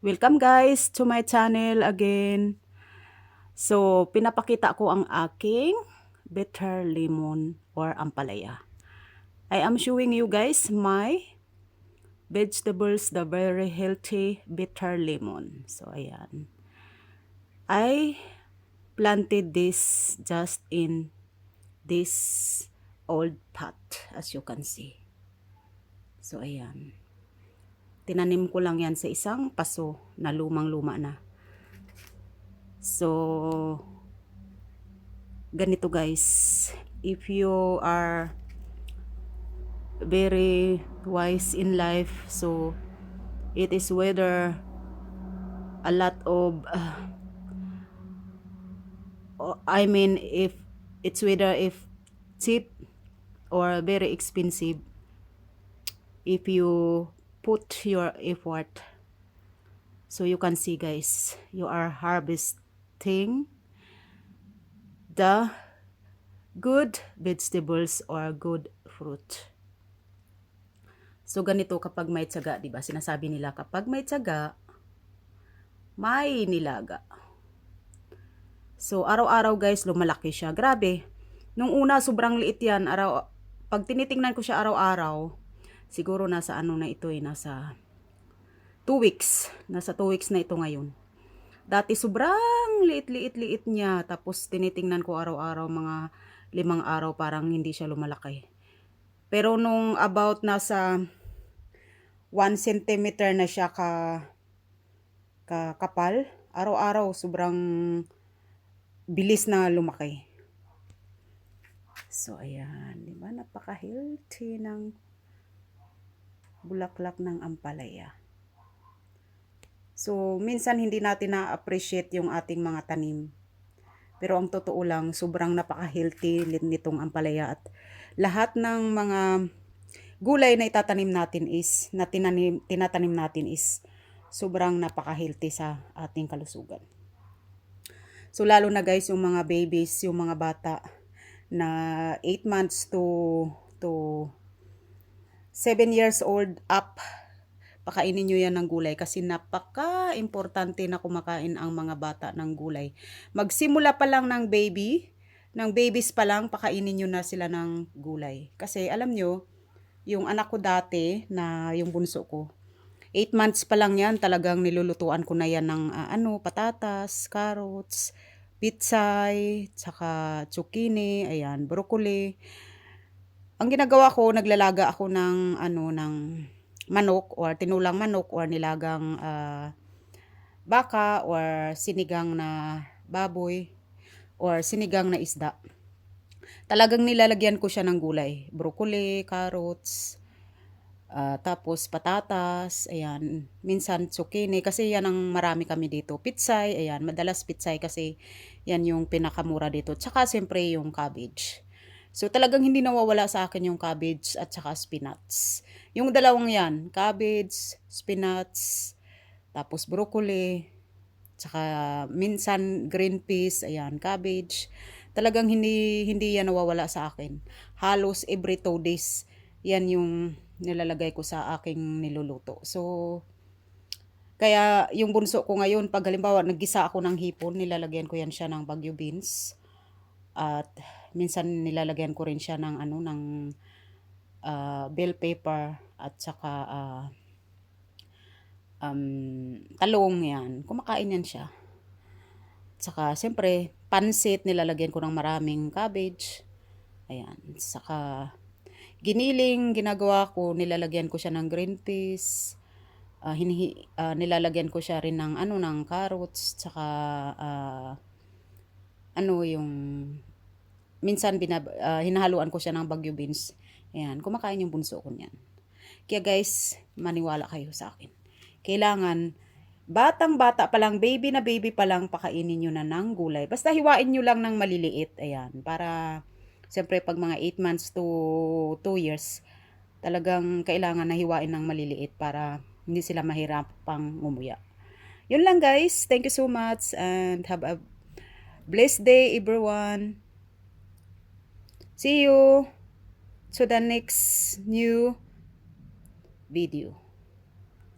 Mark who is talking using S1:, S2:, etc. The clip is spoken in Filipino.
S1: Welcome guys to my channel again. So, pinapakita ko ang aking bitter lemon or ampalaya. I am showing you guys my vegetables, the very healthy bitter lemon. So, ayan. I planted this just in this old pot as you can see. So, ayan. Tinanim ko lang yan sa isang paso na lumang-luma na. So, ganito guys. If you are very wise in life, so it is whether a lot of uh, I mean if it's whether if cheap or very expensive if you put your effort so you can see guys you are harvesting the good vegetables or good fruit. So ganito kapag may tiyaga di ba? Sinasabi nila kapag may tiyaga may nilaga. So araw-araw guys lumalaki siya. Grabe. Nung una sobrang liit yan. Araw pag tinitingnan ko siya araw-araw siguro nasa ano na ito eh, nasa 2 weeks. Nasa 2 weeks na ito ngayon. Dati sobrang liit-liit-liit niya. Tapos tinitingnan ko araw-araw mga limang araw parang hindi siya lumalaki. Pero nung about nasa 1 cm na siya ka, ka kapal, araw-araw sobrang bilis na lumaki. So, ayan. Di ba? Napaka-healthy ng bulaklak ng ampalaya. So, minsan hindi natin na-appreciate yung ating mga tanim. Pero ang totoo lang, sobrang napaka-healthy nitong ampalaya at lahat ng mga gulay na itatanim natin is, na tinanim, tinatanim natin is sobrang napaka-healthy sa ating kalusugan. So, lalo na guys, yung mga babies, yung mga bata na 8 months to to 7 years old up, pakainin nyo yan ng gulay kasi napaka-importante na kumakain ang mga bata ng gulay. Magsimula pa lang ng baby, ng babies pa lang, pakainin nyo na sila ng gulay. Kasi alam nyo, yung anak ko dati, na yung bunso ko, 8 months pa lang yan, talagang nilulutuan ko na yan ng uh, ano, patatas, carrots, pitsay, tsaka zucchini, ayan, broccoli ang ginagawa ko, naglalaga ako ng ano ng manok or tinulang manok or nilagang uh, baka or sinigang na baboy or sinigang na isda. Talagang nilalagyan ko siya ng gulay, broccoli, carrots, uh, tapos patatas, ayan, minsan zucchini kasi yan ang marami kami dito. Pitsay, ayan, madalas pitsay kasi yan yung pinakamura dito. Tsaka siyempre yung cabbage. So talagang hindi nawawala sa akin yung cabbage at saka spinach. Yung dalawang yan, cabbage, spinach, tapos broccoli, saka minsan green peas, ayan, cabbage. Talagang hindi hindi yan nawawala sa akin. Halos every two days yan yung nilalagay ko sa aking niluluto. So kaya yung bunso ko ngayon, pag halimbawa naggisa ako ng hipon, nilalagyan ko yan siya ng bagyo beans. At minsan nilalagyan ko rin siya ng ano ng uh, bell pepper at saka uh, um, talong yan. Kumakain yan siya. Saka siyempre pansit nilalagyan ko ng maraming cabbage. Ayan. Saka giniling ginagawa ko nilalagyan ko siya ng green peas. Uh, hinihi, uh, nilalagyan ko siya rin ng ano ng carrots saka uh, ano yung minsan binab, uh, hinahaluan ko siya ng bagyo beans. Ayan, kumakain yung bunso ko niyan. Kaya guys, maniwala kayo sa akin. Kailangan, batang bata pa lang, baby na baby pa lang, pakainin nyo na ng gulay. Basta hiwain nyo lang ng maliliit. Ayan, para, siyempre pag mga 8 months to 2 years, talagang kailangan na hiwain ng maliliit para hindi sila mahirapang ngumuya. Yun lang guys. Thank you so much and have a blessed day everyone. See you to the next new video.